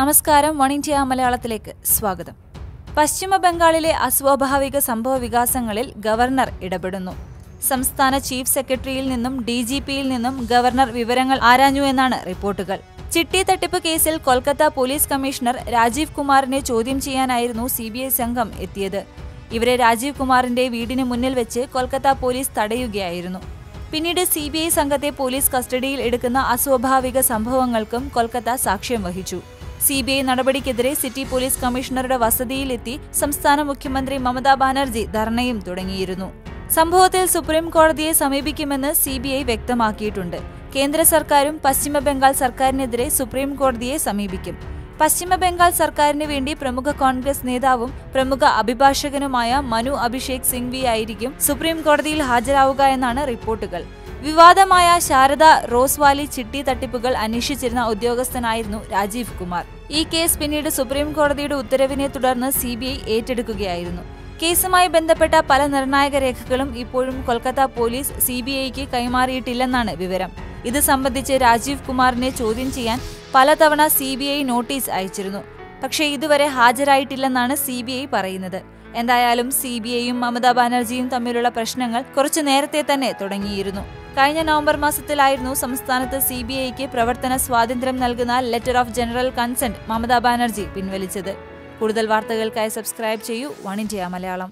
നമസ്കാരം one India മലയാളത്തിലേക്ക് സ്വാഗതം. പശ്ചിമ ബംഗാളിലെ അസ്വാഭാവിക സംഭവ വികാസങ്ങളിൽ ഗവർണർ ഇടപെടുന്നു. സംസ്ഥാന ചീഫ് സെക്രട്ടറിയിൽ നിന്നും ഡി ജി പിയിൽ നിന്നും ഗവർണർ വിവരങ്ങൾ ആരാഞ്ഞു എന്നാണ് റിപ്പോർട്ടുകൾ. ചിട്ടി തട്ടിപ്പ് കേസിൽ കൊൽക്കത്ത പോലീസ് കമ്മീഷണർ രാജീവ് കുമാറിനെ ചോദ്യം ചെയ്യാനായിരുന്നു സി ബി ഐ സംഘം എത്തിയത്. ഇവരെ രാജീവ് കുമാറിന്റെ വീടിന് മുന്നിൽ വെച്ച് കൊൽക്കത്ത പോലീസ് തടയുകയായിരുന്നു. പിന്നീട് സി സംഘത്തെ പോലീസ് കസ്റ്റഡിയിൽ എടുക്കുന്ന അസ്വാഭാവിക സംഭവങ്ങൾക്കും കൊൽക്കത്ത സാക്ഷ്യം വഹിച്ചു. സി ബി ഐ നടപടിക്കെതിരെ സിറ്റി പോലീസ് കമ്മീഷണറുടെ വസതിയിലെത്തി സംസ്ഥാന മുഖ്യമന്ത്രി മമതാ ബാനർജി ധർണയും തുടങ്ങിയിരുന്നു. സംഭവത്തിൽ സുപ്രീം കോടതിയെ സമീപിക്കുമെന്ന് സി ബി ഐ വ്യക്തമാക്കിയിട്ടുണ്ട്. കേന്ദ്ര സർക്കാരും പശ്ചിമ ബംഗാൾ സർക്കാരിനെതിരെ സുപ്രീം കോടതിയെ സമീപിക്കും. പശ്ചിമ ബംഗാൾ സർക്കാരിന് വേണ്ടി പ്രമുഖ കോൺഗ്രസ് നേതാവും പ്രമുഖ അഭിഭാഷകനുമായ മനു അഭിഷേക് സിംഗ്വി ആയിരിക്കും സുപ്രീം കോടതിയിൽ ഹാജരാവുക എന്നാണ് റിപ്പോർട്ടുകൾ. വിവാദമായ ശാരദ റോസ്വാലി ചിട്ടി തട്ടിപ്പുകൾ അന്വേഷിച്ചിരുന്ന ഉദ്യോഗസ്ഥനായിരുന്നു രാജീവ് കുമാർ. ഈ കേസ് പിന്നീട് സുപ്രീം കോടതിയുടെ ഉത്തരവിനെ തുടർന്ന് സി ഏറ്റെടുക്കുകയായിരുന്നു. കേസുമായി ബന്ധപ്പെട്ട പല നിർണായക രേഖകളും ഇപ്പോഴും കൊൽക്കത്ത പോലീസ് സി ബി ഐക്ക് കൈമാറിയിട്ടില്ലെന്നാണ് വിവരം. ഇത് സംബന്ധിച്ച് രാജീവ് കുമാറിനെ ചോദ്യം ചെയ്യാൻ പലതവണ സി ബി ഐ നോട്ടീസ് അയച്ചിരുന്നു. പക്ഷേ ഇതുവരെ ഹാജരായിട്ടില്ലെന്നാണ് സി ബി ഐ പറയുന്നത്. എന്തായാലും സി ബി ഐയും മമതാ ബാനർജിയും തമ്മിലുള്ള പ്രശ്നങ്ങൾ കുറച്ചു നേരത്തെ തന്നെ തുടങ്ങിയിരുന്നു. കഴിഞ്ഞ നവംബർ മാസത്തിലായിരുന്നു സംസ്ഥാനത്ത് സി ബി ഐക്ക് പ്രവർത്തന സ്വാതന്ത്ര്യം നൽകുന്ന letter of general consent Mamata Banerjee പിൻവലിച്ചത്. കൂടുതൽ വാർത്തകൾക്കായി സബ്സ്ക്രൈബ് ചെയ്യൂ വൺ ഇന്ത്യ മലയാളം.